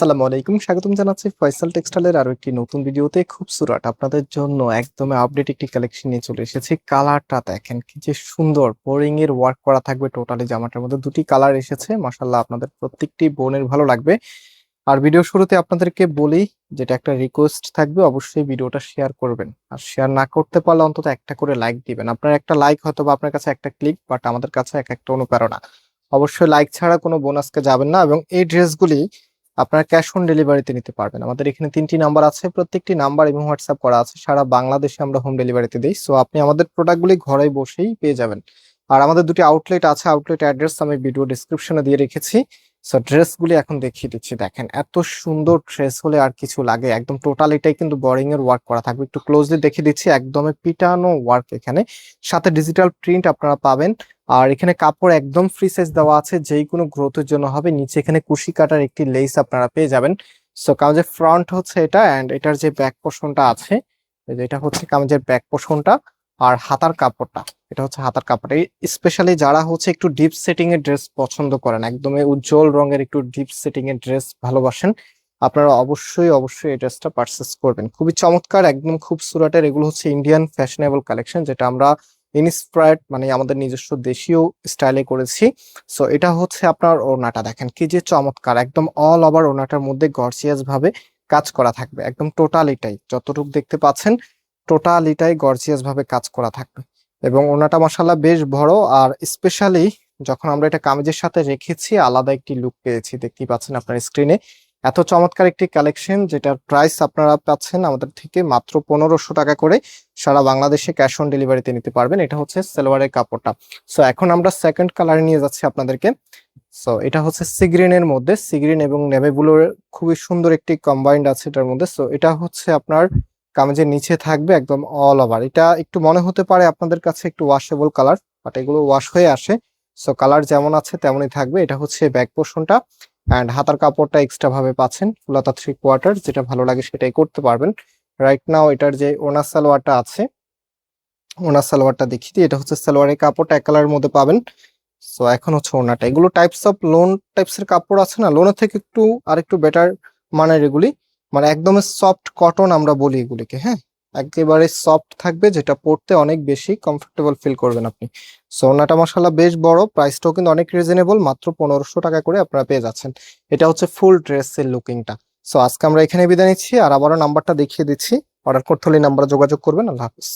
আসসালামু আলাইকুম। স্বাগতম জানাচ্ছি ফয়সাল টেক্সটাইলের আরও একটি নতুন ভিডিওতে। খুব সুরাট, আপনাদের জন্য একদম আপডেট একটি কালেকশন নিয়ে চলে এসেছি। কালারটা দেখেন, কি যে সুন্দর বোরিং এর ওয়ার্ক করা থাকবে টোটালি জামাটার মধ্যে। দুটি কালার এসেছে মাশাল্লাহ আপনাদের প্রত্যেকটি বোনের ভালো লাগবে। আর ভিডিও শুরুতে আপনাদেরকে বলি, যেটা একটা রিকোয়েস্ট থাকবে, অবশ্যই ভিডিওটা শেয়ার করবেন। আর শেয়ার না করতে পারলে অন্তত একটা করে লাইক দিবেন। আপনার একটা লাইক হয়তো বা আপনার কাছে একটা ক্লিক বাট আমাদের কাছে এক একটা অনুপ্রেরণা। অবশ্যই লাইক ছাড়া কোনো বোনাসকে যাবেন না, এবং এই ড্রেসগুলি আপনারা ক্যাশ অন ডেলিভারিতে নিতে পারবেন। আমাদের এখানে তিনটি নাম্বার আছে, প্রত্যেকটি নাম্বার এবং হোয়াটসঅ্যাপ করা আছে। সারা বাংলাদেশে আমরা হোম ডেলিভারিতে দিই। সো আপনি আমাদের প্রোডাক্টগুলি ঘরে বসেই পেয়ে যাবেন। আর আমাদের দুটি আউটলেট আছে। আউটলেট অ্যাড্রেস আমি ভিডিও ডিসক্রিপশনে দিয়ে রেখেছি। সো ড্রেসগুলি এখন দেখিয়ে দিচ্ছি। দেখেন, এত সুন্দর ড্রেস হলে আর কিছু লাগে। একদম টোটাল এটাই কিন্তু বোরিং এর ওয়ার্ক করা থাকবে। একটু ক্লোজলি দেখিয়ে দিচ্ছি। একদমই পিটানো ওয়ার্ক এখানে। সাথে ডিজিটাল প্রিন্ট আপনারা পাবেন। আর এখানে কাপড় একদম ফ্রি সাইজ দেওয়া আছে যেই কোনো গ্রোথের জন্য হবে। নিচে এখানে কুশি কাটার একটি লেস আপনারা পেয়ে যাবেন। সো কাগজের ফ্রন্ট হচ্ছে এটা অ্যান্ড এটার যে ব্যাক পোর্শনটা আছে এটা হচ্ছে কাগজের ব্যাক পোর্শনটা আর হাতার কাপড়টা। এটা হচ্ছে হাতার কাপড়। স্পেশালি যারা হচ্ছে একটু ডিপ সেটিং এর ড্রেস পছন্দ করেন, একদমই উজ্জ্বল রঙের একটু ডিপ সেটিং এর ড্রেস ভালোবাসেন, আপনারা অবশ্যই অবশ্যই এই ড্রেসটা পারচেস করবেন। খুবই চমৎকার, একদম খুব সুরাটের এগুলো হচ্ছে ইন্ডিয়ান ফ্যাশনেবল কালেকশন যেটা আমরা ইনস্পায়ার্ড মানে আমাদের নিজস্ব দেশীয় স্টাইলে করেছি। সো এটা হচ্ছে আপনার ওড়নাটা। দেখেন কি যে চমৎকার। একদম অল ওভার ওড়নাটার মধ্যে গর্জিয়াস ভাবে কাজ করা থাকবে। একদম টোটাল এটাই যতটুকু দেখতে পাচ্ছেন টোটাল এটাই গর্জিয়াস ভাবে কাজ করা থাকবে। এবং ওড়নাটা মশালা বেশ বড়। আর স্পেশালি যখন আমরা এটা কামিজের সাথে রেখেছি, আলাদা একটি লুক পেয়েছি। দেখতেই পাচ্ছেন আপনার স্ক্রিনে এত চমৎকার একটি কালেকশন যেটার প্রাইস আপনারা পাচ্ছেন আমাদের থেকে মাত্র পনেরোশো টাকা করে সারা বাংলাদেশে ক্যাশ অন ডেলিভারিতে নিতে পারবেন। এটা হচ্ছে সালোয়ারের কাপড়টা। সো এখন আমরা সেকেন্ড কালারে নিয়ে যাচ্ছি আপনাদেরকে। সো এটা হচ্ছে সিগ্রিনের মধ্যে। সিগ্রিন এবং নেভি ব্লুর খুবই সুন্দর একটি কম্বাইন্ড আছে এটার মধ্যে। সো এটা হচ্ছে আপনার কামিজের নিচে থাকবে একদম অল ওভার এটা একটু মনে হতে পারে আপনাদের কাছে একটু ওয়াশেবল কালার বাট এগুলো ওয়াশ হয়ে আসে। সো কালার যেমন আছে তেমনই থাকবে। এটা হচ্ছে ব্যাক পোর্শনটা অ্যান্ড হাতার কাপড়টা এক্সট্রা ভাবে পাচ্ছেন, ফুলাতা থ্রি কোয়ার্টার যেটা ভালো লাগে সেটাই করতে পারবেন। রাইট নাও এটার যে ওনার সালোয়ারটা আছে, ওনার সালোয়ারটা দেখিয়ে দিই, এটা হচ্ছে সালোয়ারের কাপড়টা, এক কালারের মধ্যে পাবেন। সো এখন হচ্ছে ওনাটা এগুলো টাইপস অফ লোন টাইপস এর কাপড় আছে না লোনের থেকে একটু আর একটু বেটার মানের এগুলি। মানে একদম সফট কটন আমরা বলি এগুলিকে হ্যাঁ? একেবারে সফট থাকবে, যেটা পড়তে অনেক বেশি কমফোর্টেবল ফিল করবেন আপনি। সো ওনাটা মশালা বেশ বড় প্রাইসটাও কিন্তু অনেক রিজনেবল মাত্র পনেরোশো টাকা করে আপনারা পেয়ে যাচ্ছেন। এটা হচ্ছে ফুল ড্রেসের লুকিংটা সো আজকে আমরা এখানে বিদায় নিচ্ছি, আর আবারও নাম্বারটা দেখিয়ে দিচ্ছি। অর্ডার করতে হলে নাম্বার যোগাযোগ করবেন। আল্লাহ হাফিজ।